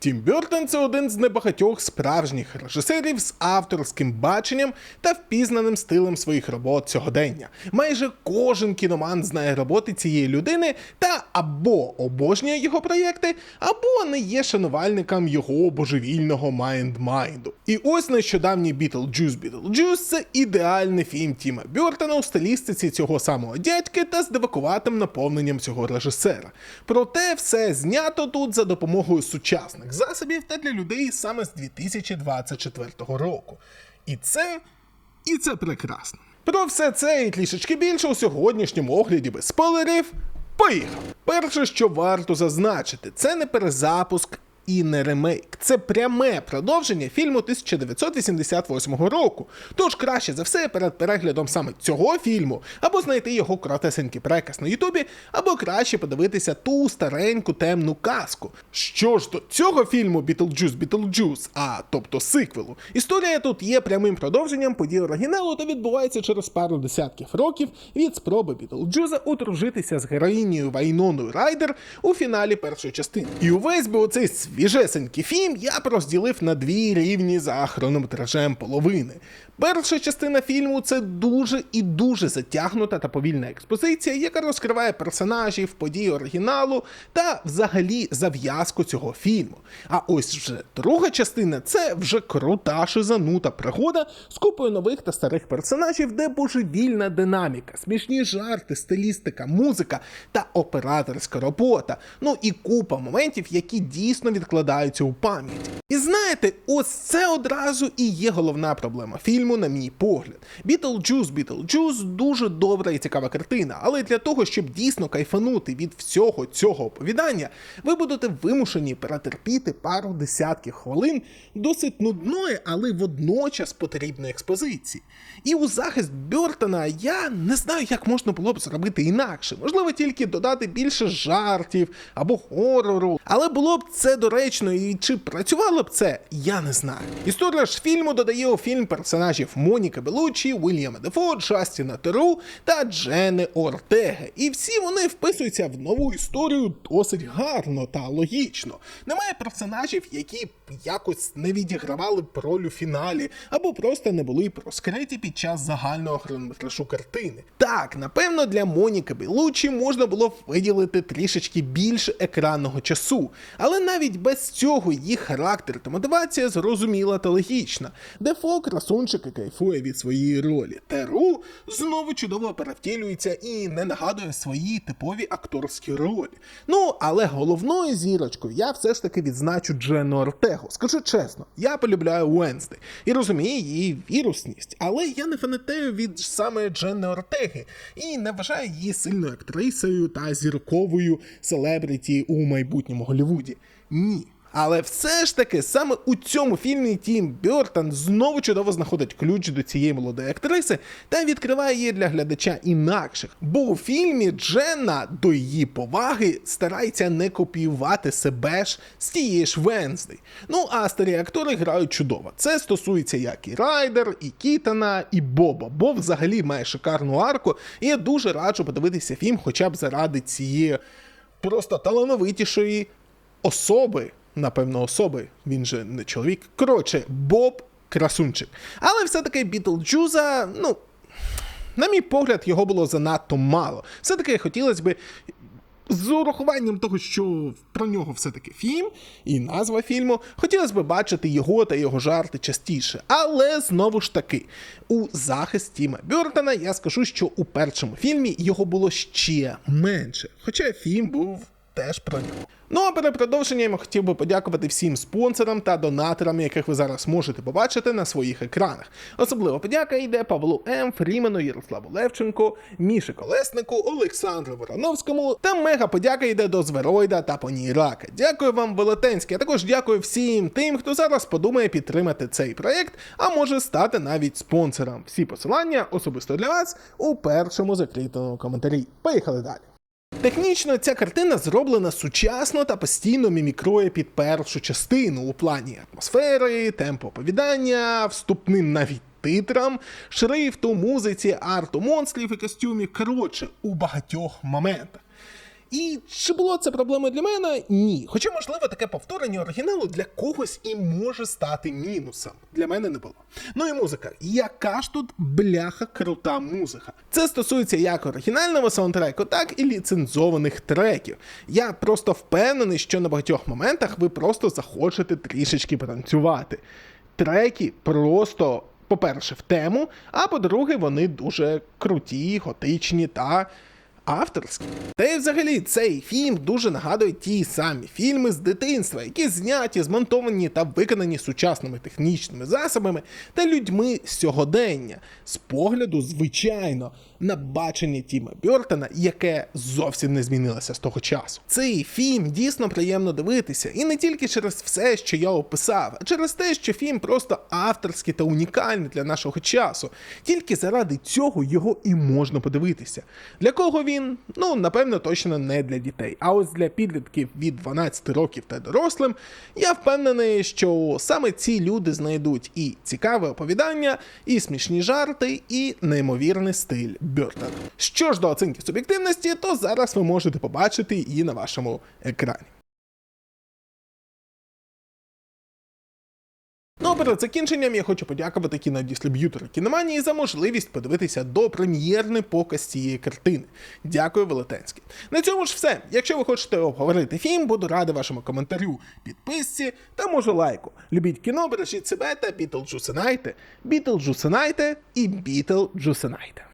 Тім Бертон це один з небагатьох справжніх режисерів з авторським баченням та впізнаним стилем своїх робот сьогодення. Майже кожен кіноман знає роботи цієї людини та або обожнює його проєкти, або не є шанувальником його божевільного майнд-майнду. І ось нещодавній Бітлджус Бітлджус це ідеальний фільм Тіма Бертона у стилістиці цього самого дядьки та з дивакуватим наповненням цього режисера. Проте все знято тут за допомогою сучасних засобів та для людей саме з 2024 року. І це. І це прекрасно. Про все це і трішечки більше у сьогоднішньому огляді без спойлерів. Поїхав! Перше, що варто зазначити, це не перезапуск і не ремейк. Це пряме продовження фільму 1988 року. Тож краще за все перед переглядом саме цього фільму, або знайти його коротесенький переказ на Ютубі, або краще подивитися ту стареньку темну казку. Що ж до цього фільму Бітлджус Бітлджус, а тобто сиквелу, історія тут є прямим продовженням подій оригіналу та відбувається через пару десятків років від спроби Бітлджуза одружитися з героїнею Вайноною Райдер у фіналі першої частини. І увесь би оцей свіжесенький фільм я б розділив на дві рівні за хронометражем половини. Перша частина фільму це дуже і дуже затягнута та повільна експозиція, яка розкриває персонажів, події оригіналу та взагалі зав'язку цього фільму. А ось вже друга частина це вже крута шизанута пригода з купою нових та старих персонажів, де божевільна динаміка, смішні жарти, стилістика, музика та операторська робота. Ну і купа моментів, які дійсно відкладаються у пам'ять. І знаєте, ось це одразу і є головна проблема фільму, на мій погляд. Бітлджус, Бітлджус дуже добра і цікава картина, але для того, щоб дійсно кайфанути від всього цього оповідання, ви будете вимушені перетерпіти пару десятків хвилин досить нудної, але водночас потрібної експозиції. І у захист Бертона я не знаю, як можна було б зробити інакше. Можливо, тільки додати більше жартів або хорору, але було б це доречно і чи працювало б це, я не знаю. Історія ж фільму додає у фільм персонажів Моніка Белучі, Уільяма Дефо, Джастіна Теру та Джени Ортеги. І всі вони вписуються в нову історію досить гарно та логічно. Немає персонажів, які б якось не відігравали б роль у фіналі, або просто не були б під час загального хронометражу картини. Так, напевно, для Моніки Белучі можна було б виділити трішечки більше екранного часу, але навіть без цього її характер та мотивація зрозуміла та логічна. Дефо красунчик і кайфує від своєї ролі. Теру знову чудово перевтілюється і не нагадує свої типові акторські ролі. Ну, але головною зірочкою я все ж таки відзначу Джену Ортегу. Скажу чесно, я полюбляю Уенсди і розумію її вірусність, але я не фанатею від саме Дженни Ортеги і не вважаю її сильною актрисою та зірковою селебріті у майбутньому Голлівуді. Ні. Але все ж таки саме у цьому фільмі Тім Бертон знову чудово знаходить ключ до цієї молодої актриси та відкриває її для глядача інакших. Бо у фільмі Дженна до її поваги старається не копіювати себе ж з тієї ж Венсди. Ну а старі актори грають чудово. Це стосується як і Райдер, і Кітана, і Боба. Боб взагалі має шикарну арку, і я дуже раджу подивитися фільм, хоча б заради цієї просто талановитішої особи напевно, особи, він же не чоловік. Коротше, Боб красунчик. Але все-таки Бітлджуза, ну. На мій погляд, його було занадто мало. Все-таки хотілося б. З урахуванням того, що про нього все-таки фільм і назва фільму, хотілося б бачити його та його жарти частіше. Але знову ж таки, у захист Тіма Бертона я скажу, що у першому фільмі його було ще менше. Хоча фільм був теж про нього. Ну а перед продовженням хотів би подякувати всім спонсорам та донаторам, яких ви зараз можете побачити на своїх екранах. Особливо подяка йде Павлу М, Фрімену, Ярославу Левченку, Міші Колеснику, Олександру Вороновському та мега подяка йде до Звероїда та Поні Рака. Дякую вам, велетенське. А також дякую всім тим, хто зараз подумає підтримати цей проект, а може стати навіть спонсором. Всі посилання особисто для вас у першому закритому коментарі. Поїхали далі. Технічно ця картина зроблена сучасно та постійно мімікрує під першу частину у плані атмосфери, темпу оповідання, вступним навіть титрам, шрифту, музиці, арту монстрів і костюмів. Коротше, у багатьох моментах. І чи було це проблемою для мене? Ні. Хоча, можливо, таке повторення оригіналу для когось і може стати мінусом. Для мене не було. Ну і музика. Яка ж тут бляха крута музика? Це стосується як оригінального саундтреку, так і ліцензованих треків. Я просто впевнений, що на багатьох моментах ви просто захочете трішечки потанцювати. Треки просто, по-перше, в тему, а по-друге, вони дуже круті, готичні та авторські. Та й взагалі цей фільм дуже нагадує ті самі фільми з дитинства, які зняті, змонтовані та виконані сучасними технічними засобами та людьми сьогодення, з погляду, звичайно, на бачення Тіма Бьортона, яке зовсім не змінилося з того часу. Цей фільм дійсно приємно дивитися, і не тільки через все, що я описав, а через те, що фільм просто авторський та унікальний для нашого часу. Тільки заради цього його і можна подивитися. Для кого він? Ну, напевно, точно не для дітей. А ось для підлітків від 12 років та дорослим, я впевнений, що саме ці люди знайдуть і цікаве оповідання, і смішні жарти, і неймовірний стиль Бертона. Що ж до оцінки суб'єктивності, то зараз ви можете побачити її на вашому екрані. Перед закінченням я хочу подякувати кінодістриб'ютору кіноманії за можливість подивитися до прем'єрний показ цієї картини. Дякую, велетенське. На цьому ж все. Якщо ви хочете обговорити фільм, буду радий вашому коментарю, підписці та може лайку. Любіть кіно, бережіть себе та Бітлджусинайте, Бітлджусинайте і Бітлджусинайте.